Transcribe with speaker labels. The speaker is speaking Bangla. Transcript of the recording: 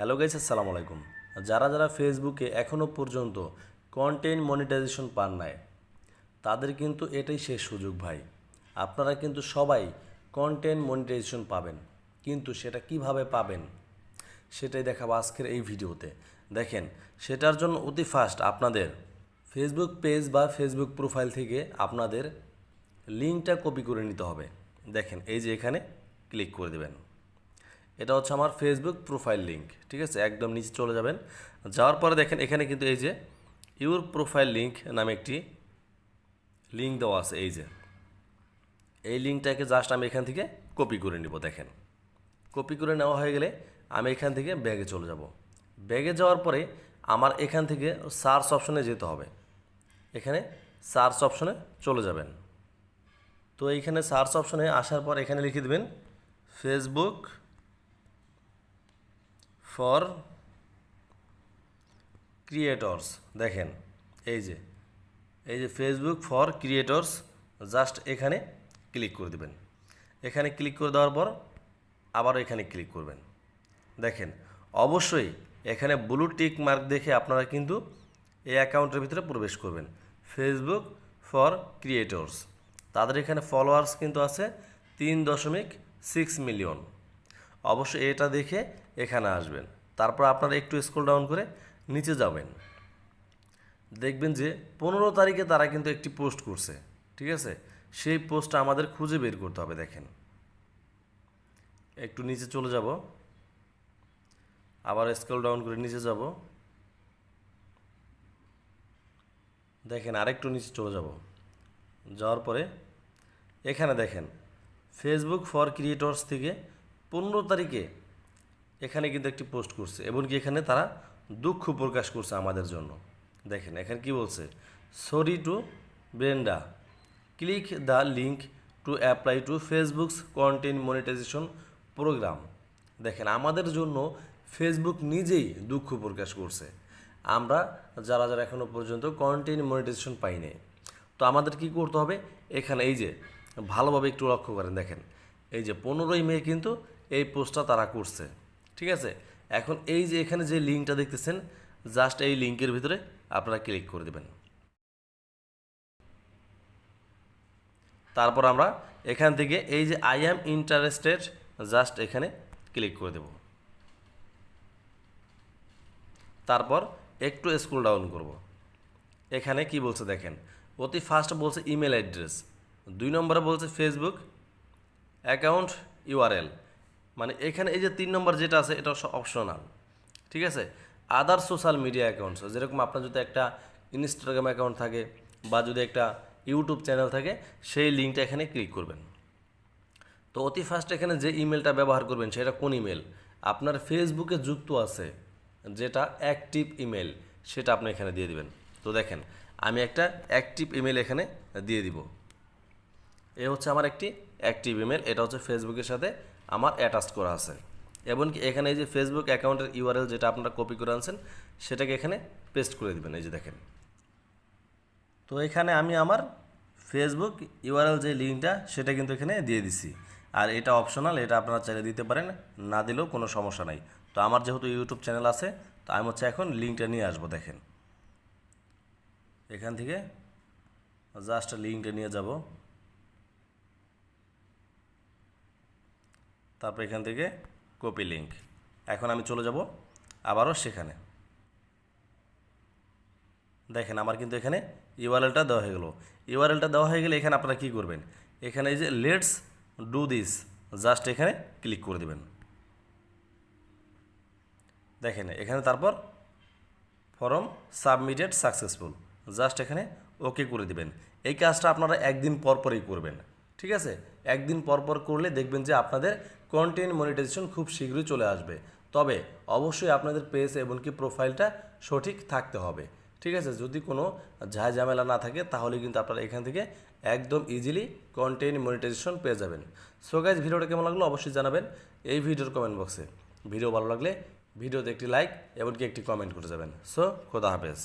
Speaker 1: হ্যালো গাইস, আসসালামু আলাইকুম। যারা যারা ফেসবুকে এখনও পর্যন্ত কন্টেন্ট মনিটাইজেশন পান নাই, তাদের কিন্তু এটাই শেষ সুযোগ ভাই। আপনারা কিন্তু সবাই কন্টেন্ট মনিটাইজেশন পাবেন, কিন্তু সেটা কীভাবে পাবেন সেটাই দেখাবো আজকের এই ভিডিওতে। দেখেন, সেটার জন্য অতি ফাস্ট আপনাদের ফেসবুক পেজ বা ফেসবুক প্রোফাইল থেকে আপনাদের লিঙ্কটা কপি করে নিতে হবে। দেখেন, এই যে এখানে ক্লিক করে দেবেন। এটা হচ্ছে আমার ফেসবুক প্রোফাইল লিঙ্ক ঠিক আছে? একদম নিচে চলে যাবেন। যাওয়ার পরে দেখেন, এখানে কিন্তু এই যে ইউর প্রোফাইল লিঙ্ক নামে একটি লিঙ্ক দেওয়া আছে, এই যে। এই লিঙ্কটাকে জাস্ট আমি এখান থেকে কপি করে নিব, দেখেন। কপি করে নেওয়া হয়ে গেলে আমি এখান থেকে ব্যাগে চলে যাব। ব্যাগে যাওয়ার পরে আমার এখান থেকে সার্চ অপশনে যেতে হবে। এখানে সার্চ অপশনে চলে যাবেন। তো এইখানে সার্চ অপশনে আসার পর এখানে লিখে দেবেন ফেসবুক ফর ক্রিয়েটরস, দেখেন, এই যে এই যে ফেসবুক ফর ক্রিয়েটরস জাস্ট এখানে ক্লিক করে দেবেন। এখানে ক্লিক করে দেওয়ার পর আবার এখানে ক্লিক করবেন। দেখেন, অবশ্যই এখানে ব্লু টিক মার্ক দেখে আপনারা কিন্তু এই অ্যাকাউন্টের ভিতরে প্রবেশ করবেন। ফেসবুক ফর ক্রিয়েটরস তাদের এখানে ফলোয়ার্স কিন্তু আছে তিন দশমিক সিক্স মিলিয়ন অবশ্যই এটা দেখে এখানে আসবেন। তারপর আপনারা একটু স্ক্রল ডাউন করে নিচে যাবেন। দেখবেন যে পনেরো তারিখে তারা কিন্তু একটি পোস্ট করছে, ঠিক আছে? সেই পোস্টটা আমাদের খুঁজে বের করতে হবে, দেখেন। একটু নিচে চলে যাব। আবার স্ক্রল ডাউন করে নিচে যাব। দেখেন, আরেকটু নিচে চলে যাব। যাওয়ার পরে এখানে দেখেন ফেসবুক ফর ক্রিয়েটরস থেকে পনেরো তারিখে এখানে কিন্তু একটি পোস্ট করছে, এমনকি এখানে তারা দুঃখ প্রকাশ করছে আমাদের জন্য। দেখেন, এখানে কি বলছে? Sorry to Brenda click the link to apply to Facebook's content monetization program দেখেন, আমাদের জন্য ফেসবুক নিজেই দুঃখ প্রকাশ করছে। আমরা যারা যারা এখনও পর্যন্ত কন্টেন্ট মনিটাইজেশন পাইনি, তো আমাদের কি করতে হবে? এখানে এই যে, ভালোভাবে একটু লক্ষ্য করেন, দেখেন, এই যে পনেরোই মে কিন্তু এই পোস্টটা তারা করছে। ঠিক আছে? এখন এই যে এখানে যে লিঙ্কটা দেখতেছেন জাস্ট এই লিঙ্কের ভিতরে আপনারা ক্লিক করে দেবেন। তারপর আমরা এখান থেকে এই যে আই অ্যাম ইন্টারেস্টেড জাস্ট এখানে ক্লিক করে দেব। তারপর একটু স্ক্রল ডাউন করব। এখানে কি বলছে দেখেন, অতি ফার্স্ট বলছে ইমেল অ্যাড্রেস দুই নম্বরে বলছে ফেসবুক অ্যাকাউন্ট ইউআরএল মানে এখানে এই যে তিন নম্বর যেটা আছে, এটা অপশনাল ঠিক আছে? আদার সোশ্যাল মিডিয়া অ্যাকাউন্টস যেরকম আপনার যদি একটা ইনস্টাগ্রাম অ্যাকাউন্ট থাকে বা যদি একটা ইউটিউব চ্যানেল থাকে, সেই লিঙ্কটা এখানে ক্লিক করবেন। তো অতি ফার্স্ট এখানে যে ইমেলটা ব্যবহার করবেন, সেটা কোন ইমেল আপনার ফেসবুকে যুক্ত আছে যেটা অ্যাক্টিভ ইমেল সেটা আপনি এখানে দিয়ে দিবেন। তো দেখেন, আমি একটা অ্যাক্টিভ ইমেল এখানে দিয়ে দিব। এ হচ্ছে আমার একটি অ্যাক্টিভ ইমেল এটা হচ্ছে ফেসবুকের সাথে আমার অ্যাটাচ করা আছে। এমনকি এখানে এই যে ফেসবুক অ্যাকাউন্টের ইউআরএল যেটা আপনারা কপি করে আনছেন, সেটাকে এখানে পেস্ট করে দিবেন, এই যে দেখেন। তো এখানে আমি আমার ফেসবুক ইউআরএল যে লিঙ্কটা, সেটা কিন্তু এখানে দিয়ে দিছি। আর এটা অপশনাল এটা আপনারা চাইলে দিতে পারেন, না দিলেও কোনো সমস্যা নাই। তো আমার যেহেতু ইউটিউব চ্যানেল আছে, তো আমি হচ্ছে এখন লিঙ্কটা নিয়ে আসব, দেখেন। এখান থেকে জাস্ট লিঙ্কটা নিয়ে যাব। তারপর এখান থেকে কপি লিঙ্ক এখন আমি চলে যাব আবারও সেখানে। দেখেন আমার কিন্তু এখানে ইউআরএলটা দেওয়া হয়ে গেল। ইউআরএলটা দেওয়া হয়ে গেলে এখানে আপনারা কী করবেন? এখানে এই যে লেটস ডু দিস জাস্ট এখানে ক্লিক করে দেবেন। দেখেন এখানে তারপর ফর্ম সাবমিটেড সাকসেসফুল জাস্ট এখানে ওকে করে দিবেন। এই কাজটা আপনারা একদিন পর পরই করবেন, ঠিক আছে? একদিন পর পর করলে দেখবেন যে আপনাদের কন্টেন্ট মনিটাইজেশন খুব শীঘ্রই চলে আসবে। তবে অবশ্যই আপনাদের পেজ এমনকি প্রোফাইলটা সঠিক থাকতে হবে। ঠিক আছে? যদি কোনো ঝাঁ ঝামেলা না থাকে, তাহলে কিন্তু আপনারা এখান থেকে একদম ইজিলি কন্টেন্ট মনিটাইজেশন পেয়ে যাবেন। সো গাইজ ভিডিওটা কেমন লাগল অবশ্যই জানাবেন। এই ভিডিওর কমেন্ট বক্সে ভিডিও ভালো লাগলে ভিডিওতে একটি লাইক এমনকি একটি কমেন্ট করে যাবেন। সো খোদা হাফেজ।